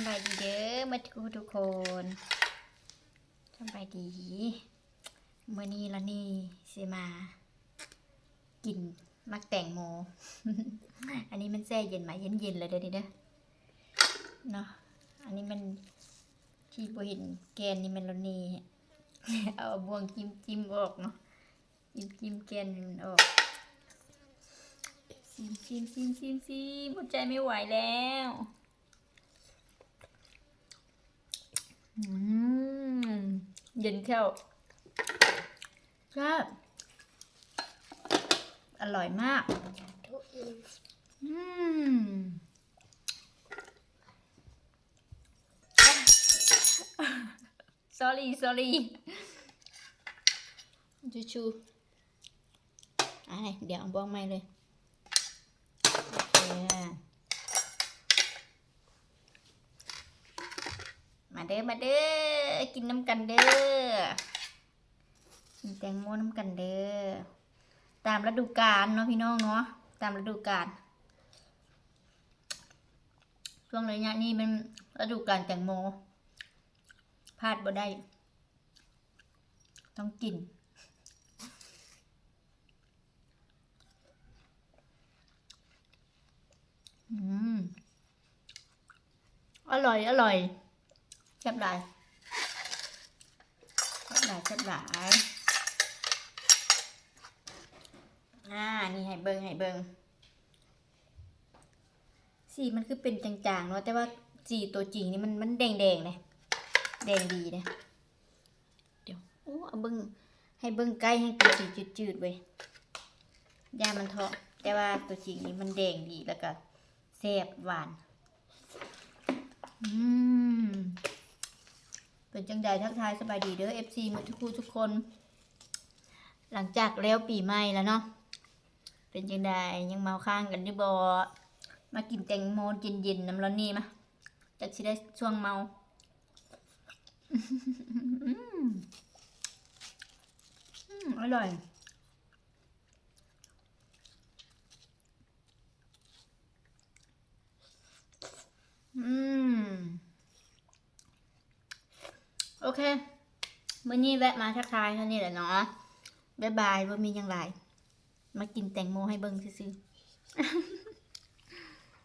ำบายดีเด้อมาทุกทุกคนสำบายดีเมื่อนี้ละนี่สิมา กินมักแตงโม อันนี้มันแช่เย็นมาเย็นเย็นๆเลยเด้อนี่เด้อเนาะอันนี้มันที่บเห็นแกนนี่มันละนี่เอาบวงจิ้มจิ้มออกเนาะจิ้มจิ้มแกนมันออกซิมซิมซิมซิมซิมหมดใจไม่ไหวแล้ว อืม เย็นเข้าครับอร่อยมาก อืม sorry sorry ชูชูอะไรเดี๋ยวเอาบ้องไม่เลย โอเค มา เด้อมาเด้อกินน้ำกันเด้อกินแตงโมน้ำกันเด้อตามฤดูกาลเนาะพี่น้องเนาะตามฤดูกาลช่วงระยะนี้มันฤดูกาลแตงโมพลาดบ่ได้ ต้องกินอืมอร่อย อร่อย แซ่บหลายแซ่บหลายแซ่บหลายอ่านี่ให้เบิงให้เบิงสีมันคือเป็นจางๆเนาะแต่ว่าสีตัวจริงนี่มันมันแดงๆเลยแดงดีเลยเดี๋ยวโอ้เอาเบิงให้เบิงใกล้ให้เป็นสีจืดๆเว้ยยามันเถาะแต่ว่าตัวจริงนี่มันแดงดีแล้วก็แซ่บหวานอืม เป็นจังใดทักทายสบายดีเด้อ FC หมาทุกคู่ทุกคน หลังจากแล้วปีใหม่แล้วเนาะเป็นจังใดยังเมาข้างกันอยู่บ่มากินแตงโมเย็นๆน้ำร้อนนี่มาจากสิได้ช่วงเมาอืมอืมอร่อยอืม โอเคมื่อนี้แวะมาทักทายเท่านี้แหละเนาะบ๊ายบายว่ามียังไรมากินแตงโมให้เบิ้งซื้อ